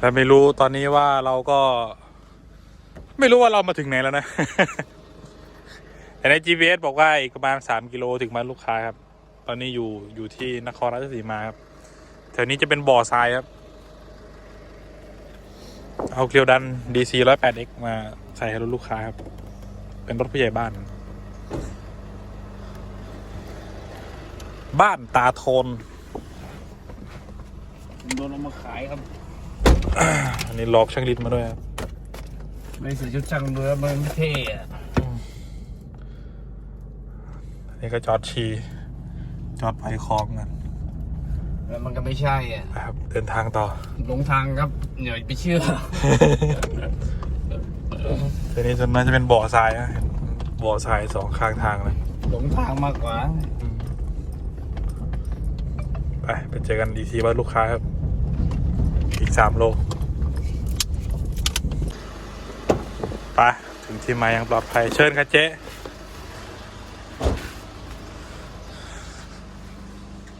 แต่ไม่รู้ตอนนี้ว่าเราก็ ไม่รู้ว่าเรามาถึงไหนแล้วนะ แต่ใน GPS บอกว่าอีกประมาณสามกิโลถึงบ้านลูกค้าครับ ตอนนี้อยู่อยู่ที่นครราชสีมาครับแถวนี้จะเป็นบ่อทรายครับ เอาเกลียวดัน DC 108X มาใส่ให้รถลูกค้าครับ เป็นรถผู้ใหญ่บ้าน บ้านตาโทนโดนเอามาขายครับ อันนี้ลอกช่างลิตมาด้วยครับไม่ใส่ชุดช่างเรือมันไม่เท่อะอันนี้ก็จอดชี จอดไปคลองกันแล้วมันก็ไม่ใช่อะนะครับ เดินทางต่อ หลงทางครับอย่าไปเชื่อทีนี้ส่วนมากจะเป็นบ่อทรายนะเห็นบ่อทรายสองข้างทางเลย หลงทางมากกว่า ไปไปเจอกันดีทีบ้านลูกค้าครับ อีกสามโล ไปถึงที่หมายอย่างปลอดภัยเชิญครับเจ๊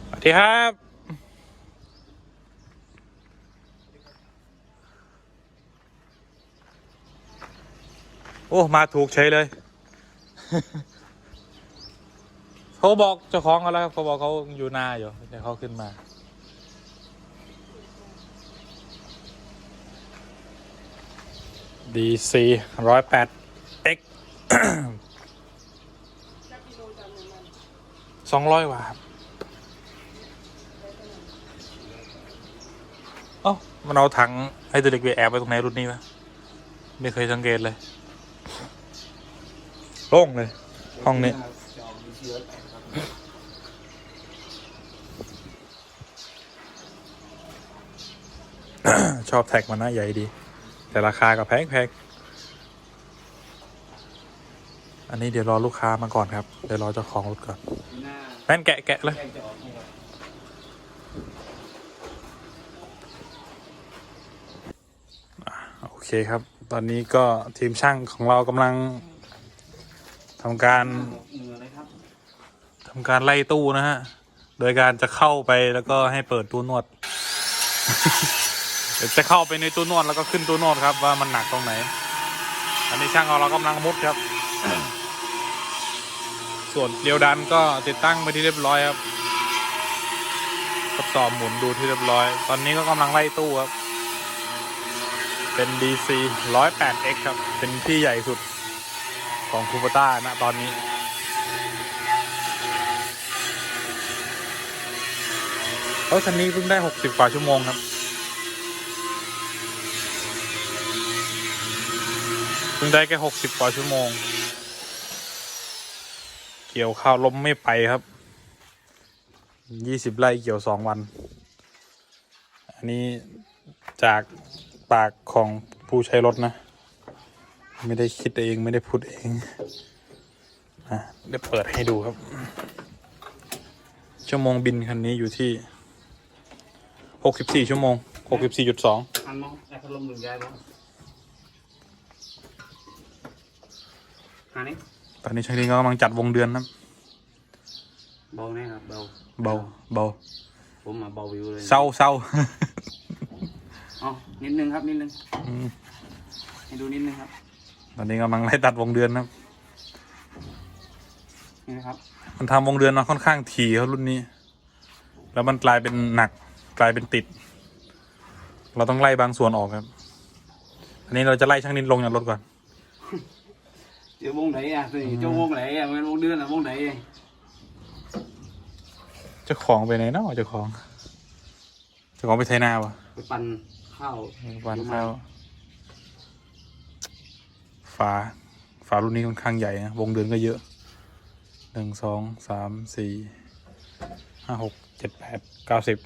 สวัสดีครับ โอ้ มาถูกใช้เลยเขาบอกเจ้าของเขาแล้วครับเขาบอกเขาอยู่นาอยู่เดี๋ยวเขาขึ้นมา DC ร้อยแปด X สองร้อยว่าครับเอ้ามันเอาถังให้ตัวเด็กไปแอบไปตรงไหนรุ่นนี้วะไม่เคยสังเกตเลย โล่งเลย ห้องนี้ชอบแท็กมันนะใหญ่ดี แต่ราคาก็แพงแพงอันนี้เดี๋ยวรอลูกค้ามาก่อนครับ เดี๋ยวรอเจ้าของรถก่อนแม่นแกะแกะเลยโอเคครับ ตอนนี้ก็ทีมช่างของเรากำลังทำการทำการไล่ตู้นะฮะ โดยการจะเข้าไปแล้วก็ให้เปิดตู้นวด ดี๋ยวจะเข้าไปในตู้นวดแล้วก็ขึ้นตู้นวดครับว่ามันหนักตรงไหน อันนี้ช่างของเรากำลังมุดครับ ส่วนเกลียวดันก็ติดตั้งไปที่เรียบร้อยครับทดสอบหมุนดูที่เรียบร้อย ตอนนี้ก็กำลังไล่ตู้ครับ เป็น DC 108X ครับ เป็นที่ใหญ่สุดของคูปต้านะตอนนี้รถคันนี้เพิ่งได้ 60กว่าชั่วโมงครับ พิ่งได้แค่60กว่าชั่วโมง เกี่ยวข้าวล้มไม่ไปครับ20ไร่เกี่ยว2วัน อันนี้จากปากของผู้ใช้รถนะ ไม่ได้คิดเองไม่ได้พูดเองอะเดี๋ยวเปิดให้ดูครับ ชั่วโมงบินคันนี้อยู่ที่64ชั่วโมง64.2อันมองไอ้พัดลมหนึ่งยายบ้ง อันนี้ตอนนี้ช่างทีก็กำลังจัดวงเดือนครับ เบาแน่ครับเบาเบาเบาผมมาเบาวิวเลยเศร้าเศร้าอ๋อนิดนึงครับนิดนึงอืมให้ดูนิดนึงครับ ตอนนี้กำลังไล่ตัดวงเดือนครับ นี่นะครับ มันทำวงเดือนมาค่อนข้างถี่ครับรุ่นนี้ แล้วมันกลายเป็นหนักกลายเป็นติด เราต้องไล่บางส่วนออกครับ อันนี้เราจะไล่ช่างนินลงจากรถก่อน เดี๋ยววงไหนอะสิเจ้าวงไหนอะมันวงเดือนอะวงไหนอะเจ้าของไปไหนเนาะเจ้าของเจ้าของไปไทนาวะไปปั่นข้าววันข้าวฝาฝารุ่นนี้ค่อนข้างใหญ่นะวงเดือนก็เยอะหนึ่งสองสามสี่ห้าหกเจ็ดแปดเก้าสิบ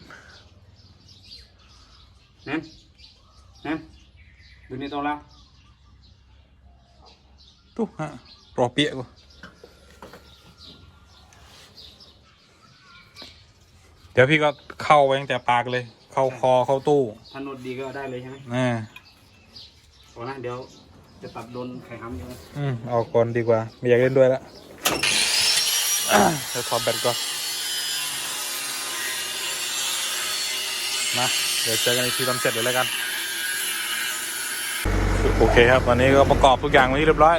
นั่นนั่นดูนี่ตัวละตุ๊ฮะรอเปียกว่ะเดี๋ยวพี่ก็เข้าไปตั้งแต่ปากเลย เข้าคอเข้าตู้ถ้าโนดดีก็ได้เลยใช่ไหมนะเอานะเดี๋ยวจะตัดโดนไข่ห้ำใช่ไหมอืมเอาก่อนดีกว่า ไม่อยากเล่นด้วยละอะเดี๋ยวถอดแบตก่อนมาเดี๋ยวเจอกันอีกทีตอนเสร็จเลยแล้วกัน โอเคครับตอนนี้ก็ประกอบทุกอย่างไว้เรียบร้อย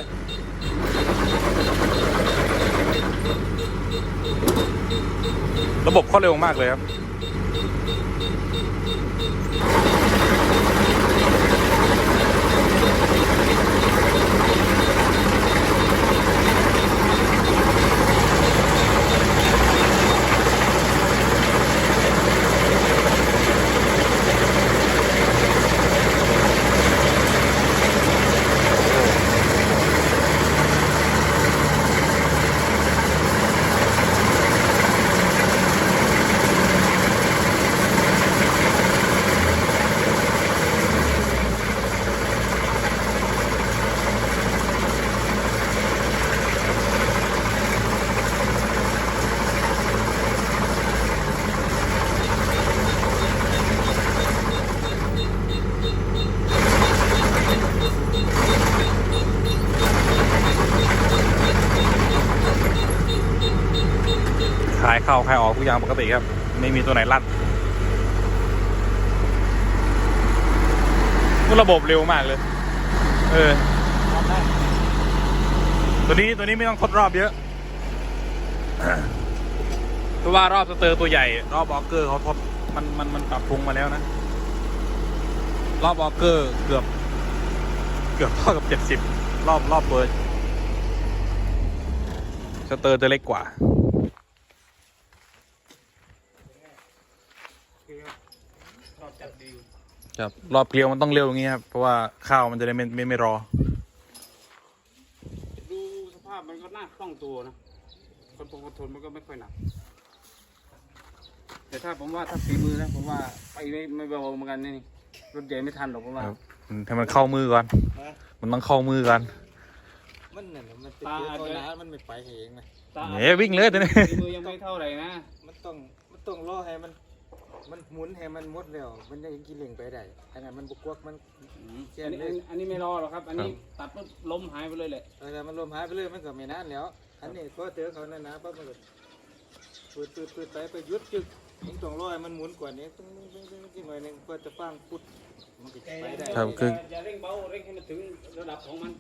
ระบบเข้าเร็วมากเลยครับายเข้าขายออกทุกอย่างปกติครับ ไม่มีตัวไหนลั่นระบบเร็วมากเลย เออ ตัวนี้ตัวนี้ไม่ต้องทดรอบเยอะเพราะว่ารอบสเตอร์ตัวใหญ่ รอบบออกเกอร์เขาทดมันมันมันปรับปรุงมาแล้วนะ รอบบออกเกอร์เกือบ เกือบเท่ากับเจ็ดสิบรอบรอบเบิร์สเตอร์จะเล็กกว่า ชอบจัดดี ครับรอบเกลียวมันต้องเร็วอย่างงี้ครับ เพราะว่าข้าวมันจะได้ไม่ไม่ไม่รอ ดูสภาพมันก็น่าคล่องตัวนะ คนปกติมันก็ไม่ค่อยหนัก แต่ถ้าผมว่าถ้าฝีมือนะผมว่าไปไม่ไม่เบาเหมือนกันนี่รถใหญ่ไม่ทันหรอกผมว่าครับให้มันเข้ามือก่อน มันต้องเข้ามือก่อนมันนั่นน่ะมันเป็นเยอะตัวนะมันไม่ไปเองนะตาเฮ้วิ่งเลยตัวนี้ฝีมือยังไม่เท่าไหร่นะ มันต้องมันต้องรอให้มัน มันหมุนให้มันหมดแล้ว มันยังกินเหล่งไปได้อันนั้นมันบุกวกมันอันนี้อันนี้อันนี้ไม่รอหรอกครับ อันนี้ตัดปุ๊บล้มหายไปเลยแหละ เออแต่มันรวมหายไปเลยมันก็ไม่นานแล้ว อันนี้พอเจอเขานั่นนะปั๊บมันก็ปืดปืดปืดไปไปหยุดจึกยังต้องรอให้มันหมุนกว่านี้ตึ้งตึ้งตึ้งตึ้งหน่อยหนึงเพื่อจะฟังปุ๊บมันก็ไปได้ครับคือ อย่าเร่งเบาเร่งให้มันถึงระดับของมัน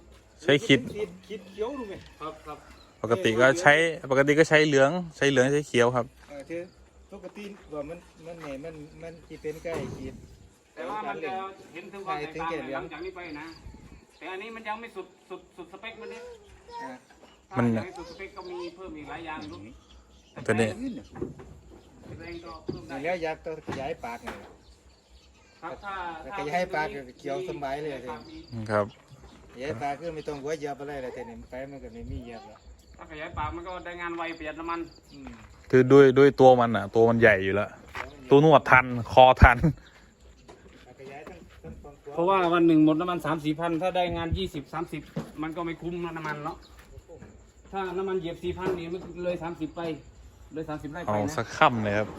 ใช้คิดคิดคิดเขียวดูไหมครับครับปกติก็ใช้ปกติก็ใช้เหลืองใช้เหลืองใช้เขียวครับ เออเธอ ปกติว่ามันมันเนี่ยมันมันจีเป็นใกล้ขีดแต่ว่ามันจะเห็นถึงความแตกต่างหลังจากนี้ไปนะ แต่อันนี้มันยังไม่สุดสุดสุดสเปคมันนี่อะมันถ้าอยากให้สุดสเปคก็มีเพิ่มอีกหลายอย่างลูกตัวนี้แรงก็เพิ่มได้นี่แล้วอยากตัวขยายปากไงครับถ้าแล้วก็อย่าให้ปลาเขียวสบายเลยสิ ครับ ขยายปากคือไม่ต้องหัวเหยียบอะไรเลยแต่นี่ไปมันก็ไม่มีเหยียบแล้วถ้าขยายปากมันก็ได้งานไวประหยัดน้ำมัน อืม คือด้วยด้วยตัวมันอะ ตัวมันใหญ่อยู่แล้วตัวนวดทันคอทันขยายทั้งทั้งฝั่งขวเพราะว่าวันหนึ่งหมดน้ำมันสามสี่พันถ้าได้งานยี่สิบสามสิบมันก็ไม่คุ้มน้ำมันเนาะถ้าน้ำมันเหยียบสี่พันนี่มันเลยสามสิบไป เลยสามสิบไร่ไปเอานะ สักค่ำเลยครับค